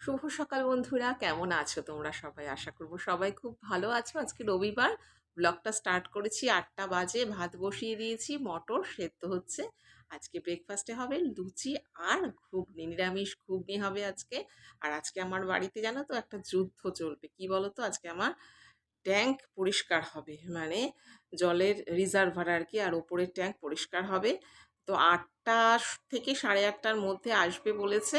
শুভ সকাল বন্ধুরা, কেমন আছো তোমরা সবাই? আশা করব সবাই খুব ভালো আছো। আজকে রবিবার, ব্লগটা স্টার্ট করেছি আটটা বাজে, ভাত বসিয়ে দিয়েছি, মটর সেদ্ধ হচ্ছে। আজকে ব্রেকফাস্টে হবে লুচি আর ঘুগনি, নিরামিষ ঘুগনি হবে আজকে। আর আজকে আমার বাড়িতে জানো তো একটা যুদ্ধ চলবে। কি বলো তো আজকে আমার ট্যাঙ্ক পরিষ্কার হবে মানে জলের রিজার্ভার আর কি, আর ওপরের ট্যাঙ্ক পরিষ্কার হবে। তো আটটা থেকে সাড়ে আটটার মধ্যে আসবে বলেছে।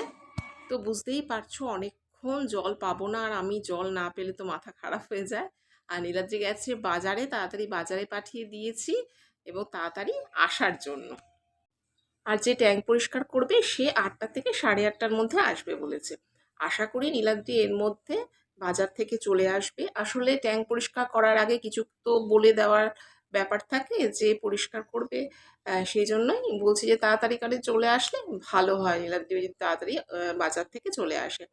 তো বুঝতেই পারছ, অনেকক্ষণ জল পাবো না আর আমি জল না পেলে তো মাথা খারাপ হয়ে যায়। আর নীলাদ্রি গেছে বাজারে, তাড়াতাড়ি বাজারে পাঠিয়ে দিয়েছি এবং তাড়াতাড়ি আসার জন্য। আর যে ট্যাঙ্ক পরিষ্কার করবে, সে আটটা থেকে সাড়ে আটটার মধ্যে আসবে বলেছে। আশা করি নীলাদ্রি এর মধ্যে বাজার থেকে চলে আসবে। আসলে ট্যাঙ্ক পরিষ্কার করার আগে কিছু তো বলে দেওয়ার ব্যাপার থাকে যে পরিষ্কার করবে সেই জন্যই বলছি যে তাড়াতাড়ি করে চলে আসলে ভালো হয়। নীলাদ্রি যদি তাড়াতাড়ি বাজার থেকে চলে আসে।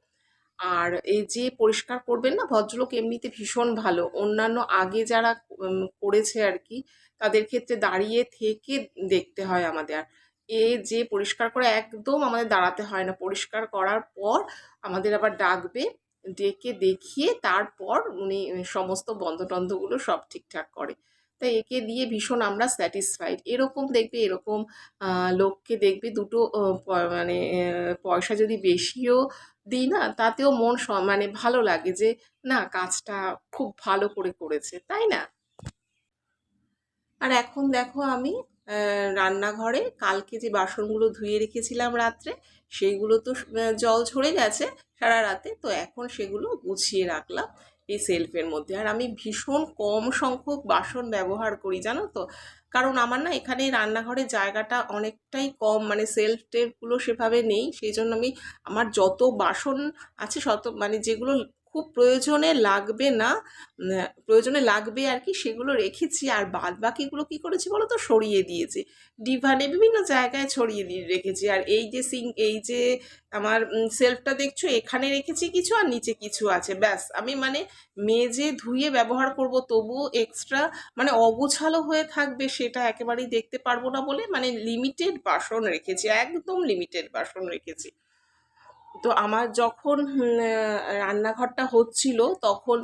আর এই যে পরিষ্কার করবেন না, ভদ্রলোক এমনিতে ভীষণ ভালো। অন্যান্য আগে যারা করেছে আর কি, তাদের ক্ষেত্রে দাঁড়িয়ে থেকে দেখতে হয় আমাদের। আর এ যে পরিষ্কার করে একদম আমাদের দাঁড়াতে হয় না। পরিষ্কার করার পর আমাদের আবার ডাকবে, ডেকে দেখিয়ে তারপর উনি সমস্ত বন্ধ টন্ধগুলো সব ঠিকঠাক করে। তাই একে দিয়ে ভীষণ আমরা স্যাটিসফাইড এরকম দেখবে, এরকম লোককে দেখবে দুটো মানে পয়সা যদি বেশিও দিই না, তাতেও মন মানে ভালো লাগে যে, না, কাজটা খুব ভালো করে করেছে। তাই না? আর এখন দেখো আমি রান্নাঘরে কালকে যে বাসনগুলো ধুয়ে রেখেছিলাম রাত্রে, সেইগুলো তো জল ঝরে গেছে সারা রাতে, তো এখন সেগুলো গুছিয়ে রাখলাম। এই সেলফের মধ্যে। আর আমি ভীষণ কম সংখ্যক বাসন ব্যবহার করি, জানো তো? কারণ আমার না এখানে রান্নাঘরের জায়গাটা অনেকটাই কম মানে সেলফ টেপগুলো সেভাবে নেই। সেই জন্য আমি আমার যত বাসন আছে শত মানে যেগুলো খুব প্রয়োজনে লাগবে না প্রয়োজনে লাগবে আর কি সেগুলো রেখেছি। আর বাদ বাকিগুলো কি করেছি বলো তো সরিয়ে দিয়েছি। ডিভানে বিভিন্ন জায়গায় ছড়িয়ে দিয়ে রেখেছি। আর এই যে সিং, এই যে আমার সেলফটা দেখছ? এখানে রেখেছি কিছু আর নিচে কিছু আছে। ব্যাস, আমি মানে মেজে ধুয়ে ব্যবহার করব। তবুও এক্সট্রা মানে অগোছালো হয়ে থাকবে সেটা একেবারেই দেখতে পারব না বলে মানে লিমিটেড বাসন রেখেছি, একদম লিমিটেড বাসন রেখেছি। তো আমার যখন রান্নাঘরটা হচ্ছিল তখন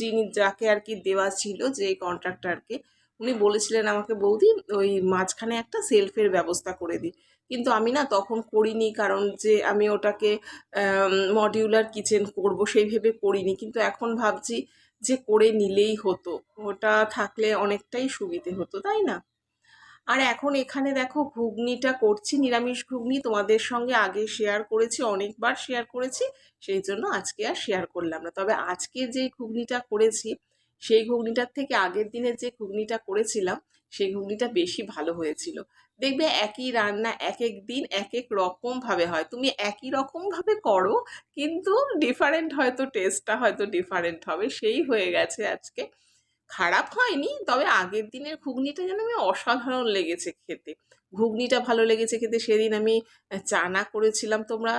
যিনি যাকে আর কি দেওয়া ছিল যে কন্ট্রাক্টরকে, উনি বলেছিলেন আমাকে, বৌদি, ওই মাঝখানে একটা সেলফের ব্যবস্থা করে দিই কিন্তু আমি না তখন করিনি, কারণ যে আমি ওটাকে মডিউলার কিচেন করব সেই ভেবে করিনি। কিন্তু এখন ভাবছি যে করে নিলেই হতো। ওটা থাকলে অনেকটাই সুবিধে হতো, তাই না? আর এখন এখানে দেখো ঘুগনিটা করছি, নিরামিষ ঘুগনি তোমাদের সঙ্গে আগে শেয়ার করেছি, অনেকবার শেয়ার করেছি, সেই জন্য আজকে আর শেয়ার করলাম না। তবে আজকে যে ঘুগনিটা করেছি, সেই ঘুগনিটার থেকে আগের দিনের যে ঘুগনিটা করেছিলাম, সেই ঘুগনিটা বেশি ভালো হয়েছিল। দেখবে একই রান্না এক এক দিন এক এক রকম ভাবে হয়। তুমি একই রকম ভাবে করো, কিন্তু ডিফারেন্ট হয়তো টেস্টটা হয়তো ডিফারেন্ট হবে, সেই হয়ে গেছে আজকে। খারাপ হয়নি, তবে আগের দিনের ঘুগনিটা যেন আমি অসাধারণ লেগেছে খেতে। ঘুগনিটা ভালো লেগেছে খেতে, সেদিন আমি চানা করেছিলাম তোমরা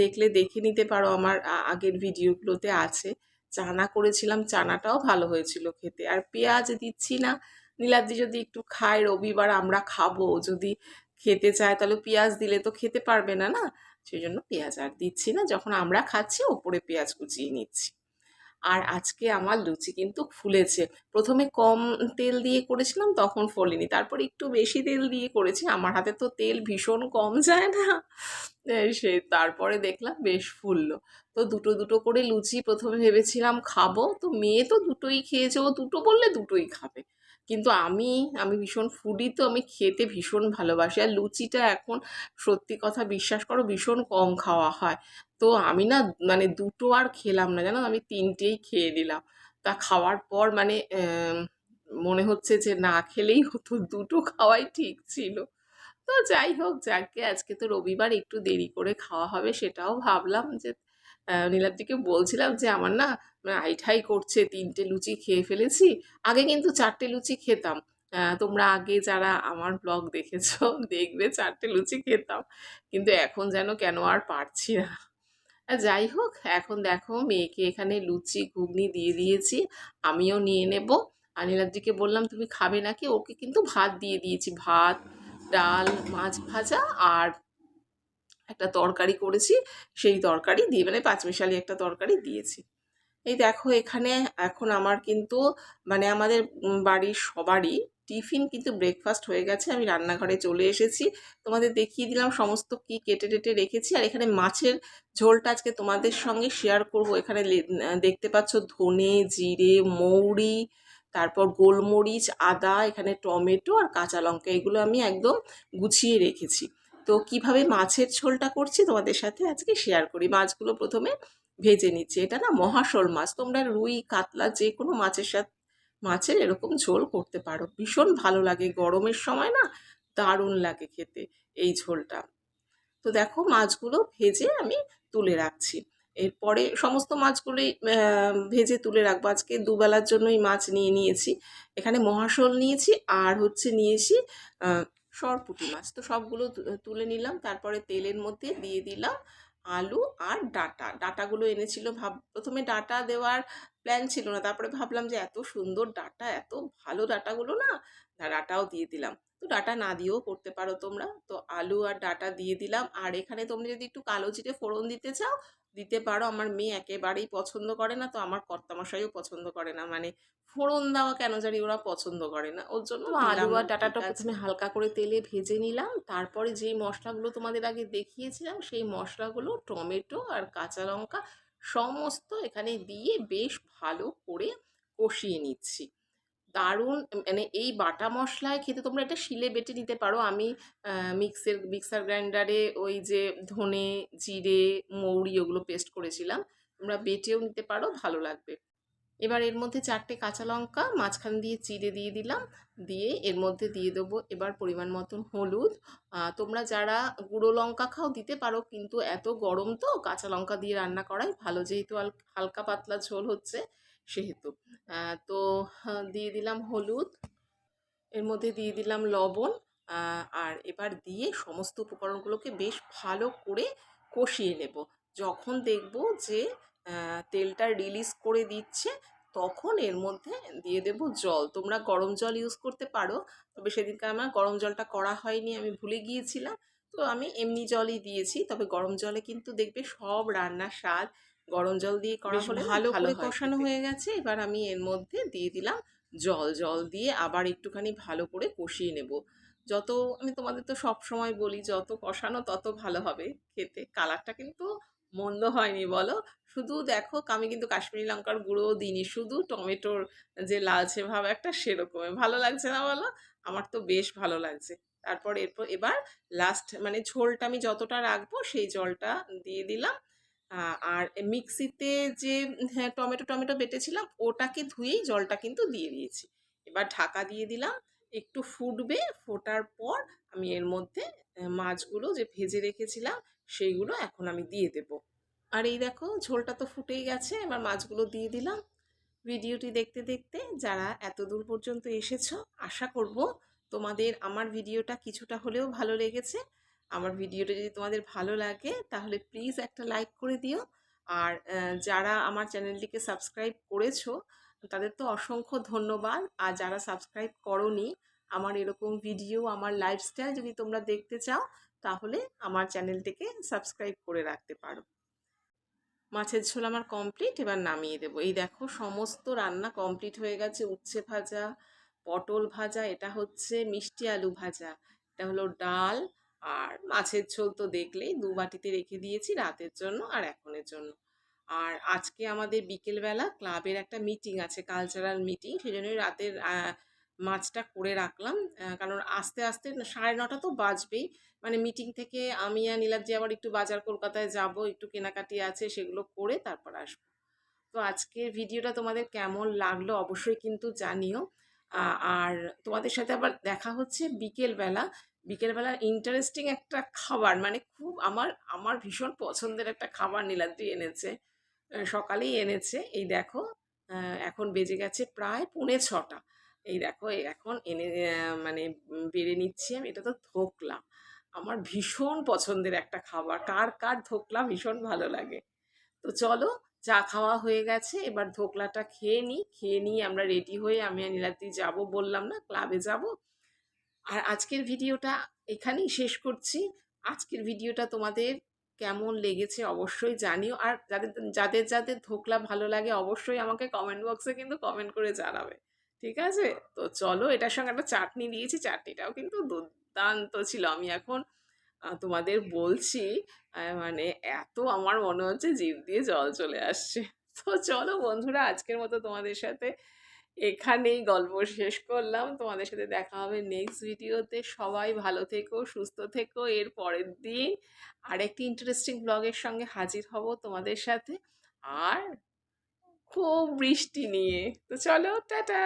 দেখলে দেখে নিতে পারো আমার আগের ভিডিওগুলোতে আছে। চানা করেছিলাম, চানাটাও ভালো হয়েছিল খেতে। আর পেঁয়াজ দিচ্ছি না। নীলাদ্রি যদি একটু খায়, রবিবার আমরা খাব। যদি খেতে চায়, তাহলে পেঁয়াজ দিলে তো খেতে পারবে না না? সেই জন্য পেঁয়াজ আর দিচ্ছি না। যখন আমরা খাচ্ছি, ওপরে পেঁয়াজ কুচিয়ে নিচ্ছি। আর আজকে আমার লুচি কিন্তু ফুলেছে। প্রথমে কম তেল দিয়ে করেছিলাম, তখন ফোলেনি। তারপর একটু বেশি তেল দিয়ে করেছি। আমার হাতে তো তেল ভীষণ কম যায় না। সে তারপরে দেখলাম বেশ ফুললো। তো দুটো দুটো করে লুচি প্রথমে ভেবেছিলাম খাব। তো মেয়ে তো দুটোই খেয়েছে। ও দুটো বললে দুটোই খাবে। কিন্তু আমি আমি ভীষণ ফুডি তো আমি খেতে ভীষণ ভালোবাসি। আর লুচিটা এখন সত্যি কথা বিশ্বাস করো ভীষণ কম খাওয়া হয়। তো আমি না মানে দুটো আর খেলাম না, জানো? আমি তিনটেই খেয়ে নিলাম। তা খাওয়ার পর মানে মনে হচ্ছে যে না খেলেই হতো, দুটো খাওয়াই ঠিক ছিল। তো যাই হোক, যাকে আজকে তো রবিবার একটু দেরি করে খাওয়া হবে সেটাও ভাবলাম যে নীলাদ্রিকে বলছিলাম যে, আমার না মানে আইঠাই করছে, তিনটে লুচি খেয়ে ফেলেছি। আগে কিন্তু চারটে লুচি খেতাম। তোমরা আগে যারা আমার ব্লগ দেখেছ, দেখবে চারটে লুচি খেতাম। কিন্তু এখন যেন কেন আর পারছি না। যাই হোক, এখন দেখো মেয়েকে এখানে লুচি, ঘুগনি দিয়ে দিয়েছি, আমিও নিয়ে নেব। আর নীলাদ্রিকে বললাম, তুমি খাবে নাকি? ওকে কিন্তু ভাত দিয়ে দিয়েছি, ভাত, ডাল, মাছ ভাজা আর একটা তরকারি করেছি, সেই তরকারি দিয়ে মানে পাঁচমিশালি একটা তরকারি দিয়েছি। এই দেখো এখানে এখন আমার কিন্তু মানে আমাদের বাড়ির সবারই টিফিন কিন্তু ব্রেকফাস্ট হয়ে গেছে। আমি রান্নাঘরে চলে এসেছি। তোমাদের দেখিয়ে দিলাম সমস্ত কি কেটে টেটে রেখেছি। আর এখানে মাছের ঝোলটা আজকে তোমাদের সঙ্গে শেয়ার করব। এখানে দেখতে পাচ্ছ ধনে, জিরে, মৌরি, তারপর গোলমরিচ, আদা, এখানে টমেটো আর কাঁচা লঙ্কা। এগুলো আমি একদম গুছিয়ে রেখেছি। তো কীভাবে মাছের ঝোলটা করছি তোমাদের সাথে আজকে শেয়ার করি। মাছগুলো প্রথমে ভেজে নিচ্ছি। এটা না মহাশোল মাছ। তোমরা রুই, কাতলা যে কোনো মাছের সাথে, মাছের এরকম ঝোল করতে পারো। ভীষণ ভালো লাগে। গরমের সময় না দারুণ লাগে খেতে এই ঝোলটা। তো দেখো মাছগুলো ভেজে আমি তুলে রাখছি। এরপরে সমস্ত মাছগুলোই ভেজে তুলে রাখব। আজকে দুবেলার জন্যই মাছ নিয়ে নিয়েছি। এখানে মহাশোল নিয়েছি আর হচ্ছে নিয়েছি আহ, সরপুঁটি মাছ। তো সবগুলো তুলে নিলাম তারপরে তেলের মধ্যে দিয়ে দিলাম আলু আর ডাটা। ডাটাগুলো এনেছিল ভাব প্রথমে ডাটা দেওয়ার প্ল্যান ছিল না তারপরে ভাবলাম যে এত সুন্দর ডাটা এত ভালো ডাটাগুলো না ডাটাও দিয়ে দিলাম। তো ডাটা না দিয়েও করতে পারো তোমরা। তো আলু আর ডাটা দিয়ে দিলাম। আর এখানে তোমরা যদি একটু কালো জিরে ফোড়ন দিতে চাও দিতে পারো। আমার মেয়ে একেবারেই পছন্দ করে না তো আমার কর্তামশাইও পছন্দ করে না। মানে ফোড়ন দেওয়া কেন জানি ওরা পছন্দ করে না। ওর জন্য তো আলু আর না, ডাঁটাটা। প্রথমে হালকা করে তেলে ভেজে নিলাম। তারপরে যেই মশলাগুলো তোমাদের আগে দেখিয়েছিলাম সেই মশলাগুলো টমেটো আর কাঁচা লঙ্কা সমস্ত এখানে দিয়ে বেশ ভালো করে কষিয়ে নিচ্ছি। দারুণ মানে এই বাটা মশলায় খেতে তোমরা এটা শিলে বেটে নিতে পারো। আমি মিক্সের মিক্সার গ্রাইন্ডারে ওই যে ধনে, জিরে, মৌরি ওগুলো পেস্ট করেছিলাম। তোমরা বেটেও নিতে পারো, ভালো লাগবে। এবার এর মধ্যে চারটে কাঁচা লঙ্কা, মাঝখান দিয়ে চিড়ে দিয়ে দিলাম। দিয়ে এর মধ্যে দিয়ে দেবো এবার পরিমাণ মতন হলুদ। তোমরা যারা গুঁড়ো লঙ্কা খাও দিতে পারো, কিন্তু এত গরম তো, কাঁচা লঙ্কা দিয়ে রান্না করাই ভালো। যেহেতু হাল- হালকা পাতলা ঝোল হচ্ছে সেহেতু। তো দিয়ে দিলাম হলুদ, এর মধ্যে দিয়ে দিলাম লবণ আর এবার দিয়ে সমস্ত উপকরণগুলোকে বেশ ভালো করে কষিয়ে নেব। যখন দেখব যে তেলটা রিলিজ করে দিচ্ছে, তখন এর মধ্যে দিয়ে দেব জল। তোমরা গরম জল ইউজ করতে পারো, তবে সেদিনকে আমার গরম জলটা করা হয়নি, আমি ভুলে গিয়েছিলাম। তো আমি এমনি জলই দিয়েছি, তবে গরম জলে কিন্তু দেখবে সব রান্নার স্বাদ গরম জল দিয়ে করা হলে ভালো করে কষানো হয়ে গেছে। এবার আমি এর মধ্যে দিয়ে দিলাম জল। জল দিয়ে আবার একটুখানি ভালো করে কষিয়ে নেব। যত আমি তোমাদের তো সব সময় বলি যত কষানো তত ভালো হবে খেতে। কালারটা কিন্তু মন্দ হয়নি বলো। শুধু দেখো আমি কিন্তু কাশ্মীরি লঙ্কার গুঁড়ো দিইনি। শুধু টমেটোর যে লালচে ভাব একটা সেরকম ভালো লাগছে না বলো? আমার তো বেশ ভালো লাগছে। তারপর এরপর এবার লাস্ট মানে ঝোলটা আমি যতটা রাখব সেই জলটা দিয়ে দিলাম। আর মিক্সিতে যে হ্যাঁ টমেটো টমেটো বেটেছিলাম, ওটাকে ধুয়েই জলটা কিন্তু দিয়ে দিয়েছি। এবার ঢাকা দিয়ে দিলাম, একটু ফুটবে, ফোটার পর আমি এর মধ্যে মাছগুলো যে ভেজে রেখেছিলাম, সেইগুলো এখন আমি দিয়ে দেব। আর এই দেখো, ঝোলটা তো ফুটেই গেছে, এবার মাছগুলো দিয়ে দিলাম। ভিডিওটি দেখতে দেখতে যারা এত দূর পর্যন্ত এসেছ, আশা করব তোমাদের আমার ভিডিওটা কিছুটা হলেও ভালো লেগেছে। আমার ভিডিওটা যদি তোমাদের ভালো লাগে, তাহলে প্লিজ একটা লাইক করে দিও। আর যারা আমার চ্যানেলটিকে সাবস্ক্রাইব করেছ, তাদের তো অসংখ্য ধন্যবাদ। আর যারা সাবস্ক্রাইব করনি, আমার এরকম ভিডিও আমার লাইফস্টাইল যদি তোমরা দেখতে চাও, তাহলে আমার চ্যানেলটিকে সাবস্ক্রাইব করে রাখতে পারো। মাছের ঝোল আমার কমপ্লিট এবার নামিয়ে দেবো। এই দেখো, সমস্ত রান্না কমপ্লিট হয়ে গেছে। উচ্ছে ভাজা, পটল ভাজা, এটা হচ্ছে মিষ্টি আলু ভাজা। এটা হলো ডাল আর মাছের ঝোল তো দেখলেই দু বাটিতে রেখে দিয়েছি রাতের জন্য আর এখনের জন্য। আর আজকে আমাদের বিকেলবেলা ক্লাবের একটা মিটিং আছে কালচারাল মিটিং। সেই জন্যই রাতের মাছটা করে রাখলাম। কারণ আস্তে আস্তে সাড়ে নটা তো বাজবেই। মানে মিটিং থেকে আমি আর নীলাদ্রি আবার একটু বাজার কলকাতায় যাব, একটু কেনাকাটি আছে সেগুলো করে তারপর আসব। তো আজকের ভিডিওটা তোমাদের কেমন লাগল অবশ্যই কিন্তু জানিও। আর তোমাদের সাথে আবার দেখা হচ্ছে বিকেলবেলা। বিকেলবেলা ইন্টারেস্টিং একটা খাবার মানে খুব আমার আমার ভীষণ পছন্দের একটা খাবার নীলাদ্রি এনেছে সকালেই এনেছে, এই দেখো এখন বেজে গেছে প্রায় পৌনে ছটা, এই দেখো এখন এনে মানে বেড়ে নিচ্ছি আমি, এটা তো ধোকলা, আমার ভীষণ পছন্দের একটা খাবার, কার কার ধোকলা ভীষণ ভালো লাগে, তো চলো, চা খাওয়া হয়ে গেছে, এবার ধোকলাটা খেয়ে নিই খেয়ে নিয়ে আমরা রেডি হয়ে আমি নীলাদ্রি যাব বললাম না ক্লাবে যাব আর আজকের ভিডিওটা এখানেই শেষ করছি। আজকের ভিডিওটা তোমাদের কেমন লেগেছে অবশ্যই জানিও। আর যাদের যাদের যাদের ধোকলা ভালো লাগে অবশ্যই আমাকে কমেন্ট বক্সে কিন্তু কমেন্ট করে জানাবে। ঠিক আছে? তো চলো এটার সঙ্গে একটা চাটনি দিয়েছি। চাটনিটাও কিন্তু দুর্দান্ত ছিল। আমি এখন তোমাদের বলছি মানে এত আমার মনে হচ্ছে জিভ দিয়ে জল চলে আসছে। তো চলো বন্ধুরা, আজকের মতো তোমাদের সাথে এখানেই গল্প শেষ করলাম। তোমাদের সাথে দেখা হবে নেক্সট ভিডিওতে সবাই ভালো থেকো, সুস্থ থেকো। এর পরের দিন আরেকটি ইন্টারেস্টিং ব্লগের সঙ্গে হাজির হব তোমাদের সাথে। আর খুব বৃষ্টি নিয়ে। তো চলো, টাটা!